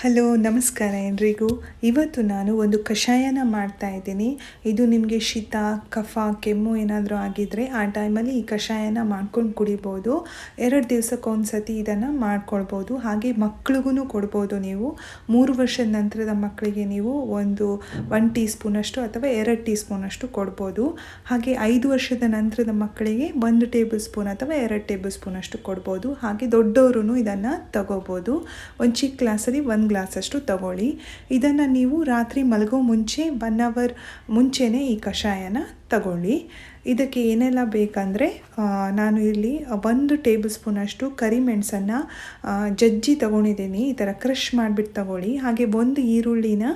Hello, ನಮಸ್ಕಾರ ಎಲ್ರಿಗೂ. ಇವತ್ತು ನಾನು ಒಂದು ಕಷಾಯನ ಮಾಡ್ತಾ ಇದ್ದೀನಿ. ಇದು ನಿಮಗೆ ಶೀತ, ಕಫ, ಕೆಮ್ಮು ಏನಾದರೂ ಆಗಿದ್ದರೆ ಆ ಟೈಮಲ್ಲಿ ಈ ಕಷಾಯನ ಮಾಡ್ಕೊಂಡು ಕುಡಿಬೋದು. ಎರಡು ದಿವಸಕ್ಕೊಂದ್ಸತಿ ಸತಿ ಇದನ್ನು ಮಾಡ್ಕೊಳ್ಬೋದು. ಹಾಗೆ ಮಕ್ಳಿಗೂ ಕೊಡ್ಬೋದು ನೀವು. ಮೂರು ವರ್ಷದ ನಂತರದ ಮಕ್ಕಳಿಗೆ ನೀವು ಒಂದು ಒನ್ ಟೀ ಸ್ಪೂನಷ್ಟು ಅಥವಾ ಎರಡು ಟೀ ಸ್ಪೂನಷ್ಟು ಕೊಡ್ಬೋದು. ಹಾಗೆ ಐದು ವರ್ಷದ ನಂತರದ ಮಕ್ಕಳಿಗೆ ಒಂದು ಟೇಬಲ್ ಸ್ಪೂನ್ ಅಥವಾ ಎರಡು ಟೇಬಲ್ ಸ್ಪೂನಷ್ಟು ಕೊಡ್ಬೋದು. ಹಾಗೆ ದೊಡ್ಡವರು ಇದನ್ನು ತಗೋಬೋದು. ಒಂದು ಚಿಕ್ಕ ಗ್ಲಾಸಲ್ಲಿ ಒಂದು ಗ್ಲಾಸಷ್ಟು ತಗೊಳ್ಳಿ. ಇದನ್ನು ನೀವು ರಾತ್ರಿ ಮಲಗೋ ಮುಂಚೆ ಒನ್ ಅವರ್ ಮುಂಚೆನೇ ಈ ಕಷಾಯನ ತಗೊಳ್ಳಿ. ಇದಕ್ಕೆ ಏನೆಲ್ಲ ಬೇಕಂದರೆ ನಾನು ಇಲ್ಲಿ ಒಂದು ಟೇಬಲ್ ಸ್ಪೂನಷ್ಟು ಕರಿಮೆಣಸನ್ನು ಜಜ್ಜಿ ತಗೊಂಡಿದ್ದೀನಿ. ಈ ಥರ ಕ್ರಷ್ ಮಾಡಿಬಿಟ್ಟು ತಗೊಳ್ಳಿ. ಹಾಗೆ ಒಂದು ಈರುಳ್ಳಿನ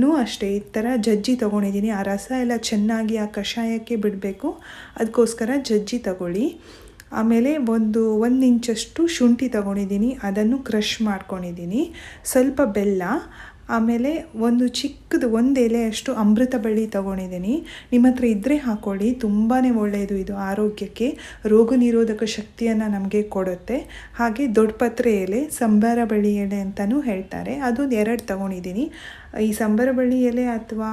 ನೂ ಅಷ್ಟೇ, ಈ ಥರ ಜಜ್ಜಿ ತೊಗೊಂಡಿದ್ದೀನಿ. ಆ ರಸ ಎಲ್ಲ ಚೆನ್ನಾಗಿ ಆ ಕಷಾಯಕ್ಕೆ ಬಿಡಬೇಕು. ಅದಕ್ಕೋಸ್ಕರ ಜಜ್ಜಿ ತಗೊಳ್ಳಿ. ಆಮೇಲೆ ಒಂದು ಒಂದು ಇಂಚಷ್ಟು ಶುಂಠಿ ತಗೊಂಡಿದ್ದೀನಿ ಅದನ್ನು ಕ್ರಷ್ ಮಾಡ್ಕೊಂಡಿದ್ದೀನಿ. ಸ್ವಲ್ಪ ಬೆಲ್ಲ ಆಮೇಲೆ ಒಂದು ಚಿಕ್ಕದು, ಒಂದು ಎಲೆಯಷ್ಟು ಅಮೃತ ಬಳ್ಳಿ ತೊಗೊಂಡಿದ್ದೀನಿ. ನಿಮ್ಮ ಹತ್ರ ಇದ್ದರೆ ಹಾಕ್ಕೊಳ್ಳಿ ತುಂಬಾ ಒಳ್ಳೆಯದು ಇದು ಆರೋಗ್ಯಕ್ಕೆ. ರೋಗ ನಿರೋಧಕ ಶಕ್ತಿಯನ್ನು ನಮಗೆ ಕೊಡುತ್ತೆ. ಹಾಗೆ ದೊಡ್ಡಪತ್ರೆ ಎಲೆ, ಸಂಬಾರ ಬಳ್ಳಿ ಎಲೆ ಅಂತಲೂ ಹೇಳ್ತಾರೆ. ಅದೊಂದು ಎರಡು ತೊಗೊಂಡಿದ್ದೀನಿ. ಈ ಸಂಬಾರ ಬಳ್ಳಿ ಎಲೆ ಅಥವಾ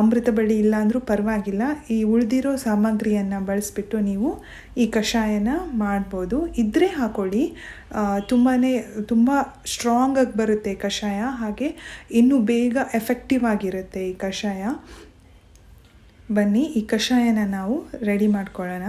ಅಮೃತ ಬಳ್ಳಿ ಇಲ್ಲಾಂದರೂ ಪರವಾಗಿಲ್ಲ. ಈ ಉಳಿದಿರೋ ಸಾಮಗ್ರಿಯನ್ನು ಬಳಸಿಬಿಟ್ಟು ನೀವು ಈ ಕಷಾಯನ ಮಾಡ್ಬೋದು. ಇದ್ದರೆ ಹಾಕೊಳ್ಳಿ. ತುಂಬಾ ತುಂಬ ಸ್ಟ್ರಾಂಗಾಗಿ ಬರುತ್ತೆ ಕಷಾಯ. ಹಾಗೆ ಇನ್ನೂ ಬೇಗ ಎಫೆಕ್ಟಿವ್ ಆಗಿರುತ್ತೆ ಈ ಕಷಾಯ. ಬನ್ನಿ, ಈ ಕಷಾಯನ ನಾವು ರೆಡಿ ಮಾಡ್ಕೊಳ್ಳೋಣ.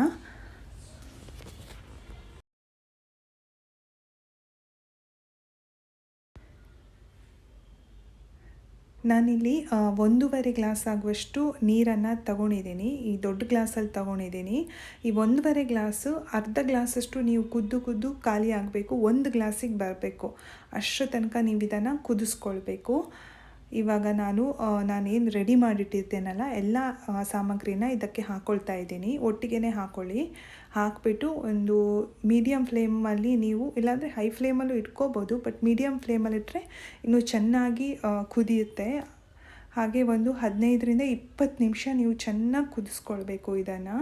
ನಾನಿಲ್ಲಿ ಒಂದೂವರೆ ಗ್ಲಾಸ್ ಆಗುವಷ್ಟು ನೀರನ್ನು ತಗೊಂಡಿದ್ದೀನಿ. ಈ ದೊಡ್ಡ ಗ್ಲಾಸಲ್ಲಿ ತಗೊಂಡಿದ್ದೀನಿ. ಈ ಒಂದೂವರೆ ಗ್ಲಾಸು, ಅರ್ಧ ಗ್ಲಾಸಷ್ಟು ನೀವು ಕುದ್ದು ಕುದ್ದು ಖಾಲಿ ಆಗಬೇಕು. ಒಂದು ಗ್ಲಾಸಿಗೆ ಬರಬೇಕು. ಅಷ್ಟರ ತನಕ ನೀವು ಇದನ್ನು ಕುದಿಸ್ಕೊಳ್ಬೇಕು. ಇವಾಗ ನಾನು ನಾನೇನು ರೆಡಿ ಮಾಡಿಟ್ಟಿರ್ತೇನಲ್ಲ, ಎಲ್ಲ ಸಾಮಗ್ರಿನ ಇದಕ್ಕೆ ಹಾಕ್ಕೊಳ್ತಾ ಇದ್ದೀನಿ. ಒಟ್ಟಿಗೆ ಹಾಕ್ಕೊಳ್ಳಿ ಹಾಕಿಬಿಟ್ಟು ಒಂದು ಮೀಡಿಯಮ್ ಫ್ಲೇಮಲ್ಲಿ ನೀವು, ಇಲ್ಲಾಂದರೆ ಹೈ ಫ್ಲೇಮಲ್ಲೂ ಇಟ್ಕೋಬೋದು ಬಟ್ ಮೀಡಿಯಮ್ ಫ್ಲೇಮಲ್ಲಿಟ್ಟರೆ ಇನ್ನೂ ಚೆನ್ನಾಗಿ ಕುದಿಯುತ್ತೆ. ಹಾಗೆ ಒಂದು ಹದಿನೈದರಿಂದ ಇಪ್ಪತ್ತು ನಿಮಿಷ ನೀವು ಚೆನ್ನಾಗಿ ಕುದಿಸ್ಕೊಳ್ಬೇಕು ಇದನ್ನು.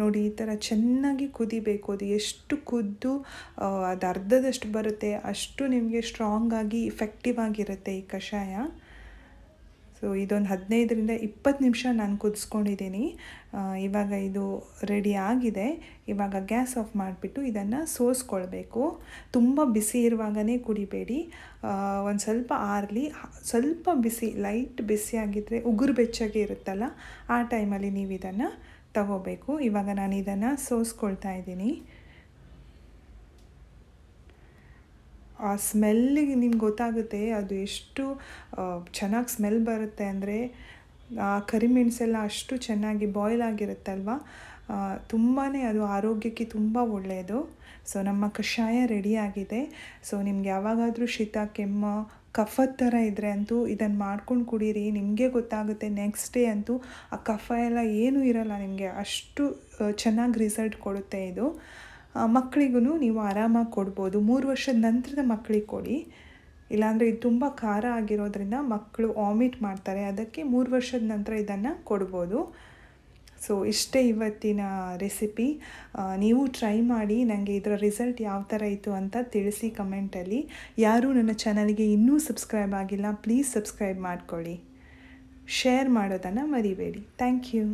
ನೋಡಿ, ಈ ಥರ ಚೆನ್ನಾಗಿ ಕುದಿಬೇಕು. ಅದು ಎಷ್ಟು ಕುದ್ದು ಅದು ಅರ್ಧದಷ್ಟು ಬರುತ್ತೆ, ಅಷ್ಟು ನಿಮಗೆ ಸ್ಟ್ರಾಂಗಾಗಿ ಇಫೆಕ್ಟಿವ್ ಆಗಿರುತ್ತೆ ಈ ಕಷಾಯ. ಸೊ ಇದೊಂದು ಹದಿನೈದರಿಂದ ಇಪ್ಪತ್ತು ನಿಮಿಷ ನಾನು ಕುದಿಸ್ಕೊಂಡಿದ್ದೀನಿ. ಇವಾಗ ಇದು ರೆಡಿ ಆಗಿದೆ. ಇವಾಗ ಗ್ಯಾಸ್ ಆಫ್ ಮಾಡಿಬಿಟ್ಟು ಇದನ್ನು ಸೋಸ್ಕೊಳ್ಬೇಕು. ತುಂಬ ಬಿಸಿ ಇರುವಾಗಲೇ ಕುಡಿಬೇಡಿ. ಒಂದು ಸ್ವಲ್ಪ ಆರಲಿ ಸ್ವಲ್ಪ ಬಿಸಿ ಲೈಟ್ ಬಿಸಿಯಾಗಿದ್ದರೆ ಉಗುರು ಬೆಚ್ಚಗೆ ಇರುತ್ತಲ್ಲ, ಆ ಟೈಮಲ್ಲಿ ನೀವು ಇದನ್ನು ತಗೋಬೇಕು. ಇವಾಗ ನಾನು ಇದನ್ನು ಸೋಸ್ಕೊಳ್ತಾ ಇದ್ದೀನಿ. ಆ ಸ್ಮೆಲ್ಲಿಗೆ ನಿಮ್ಗೆ ಗೊತ್ತಾಗುತ್ತೆ ಅದು ಎಷ್ಟು ಚೆನ್ನಾಗಿ ಸ್ಮೆಲ್ ಬರುತ್ತೆ ಅಂದರೆ ಆ ಕರಿಮೆಣಸೆಲ್ಲ ಅಷ್ಟು ಚೆನ್ನಾಗಿ ಬಾಯ್ಲ್ ಆಗಿರುತ್ತಲ್ವ? ತುಂಬಾ ಅದು ಆರೋಗ್ಯಕ್ಕೆ ತುಂಬ ಒಳ್ಳೆಯದು ಸೊ ನಮ್ಮ ಕಷಾಯ ರೆಡಿಯಾಗಿದೆ ಸೊ ನಿಮ್ಗೆ ಯಾವಾಗಾದರೂ ಶೀತ, ಕೆಮ್ಮು ಕಫದ ಥರ ಇದ್ದರೆ ಅಂತೂ ಇದನ್ನು ಮಾಡ್ಕೊಂಡು ಕುಡೀರಿ, ನಿಮಗೆ ಗೊತ್ತಾಗುತ್ತೆ ನೆಕ್ಸ್ಟ್ ಡೇ ಅಂತೂ ಆ ಕಫ ಎಲ್ಲ ಏನೂ ಇರಲ್ಲ ನಿಮಗೆ, ಅಷ್ಟು ಚೆನ್ನಾಗಿ ರಿಸಲ್ಟ್ ಕೊಡುತ್ತೆ ಇದು. ಮಕ್ಕಳಿಗೂ ನೀವು ಆರಾಮಾಗಿ ಕೊಡ್ಬೋದು. ಮೂರು ವರ್ಷದ ನಂತರದ ಮಕ್ಕಳಿಗೆ ಕೊಡಿ. ಇಲ್ಲಾಂದರೆ ಇದು ತುಂಬ ಖಾರ ಆಗಿರೋದ್ರಿಂದ ಮಕ್ಕಳು ವಾಮಿಟ್ ಮಾಡ್ತಾರೆ. ಅದಕ್ಕೆ ಮೂರು ವರ್ಷದ ನಂತರ ಇದನ್ನು ಕೊಡ್ಬೋದು. ಸೊ ಇಷ್ಟೇ ಇವತ್ತಿನ ರೆಸಿಪಿ ನೀವು ಟ್ರೈ ಮಾಡಿ ನನಗೆ ಇದರ ರಿಸಲ್ಟ್ ಯಾವ ಥರ ಇತ್ತು ಅಂತ ತಿಳಿಸಿ ಕಮೆಂಟಲ್ಲಿ ಯಾರೂ ನನ್ನ ಚಾನಲ್ಗೆ ಇನ್ನೂ ಸಬ್ಸ್ಕ್ರೈಬ್ ಆಗಿಲ್ಲ ಪ್ಲೀಸ್ ಸಬ್ಸ್ಕ್ರೈಬ್ ಮಾಡ್ಕೊಳ್ಳಿ. ಶೇರ್ ಮಾಡೋದನ್ನು ಮರಿಬೇಡಿ. Thank you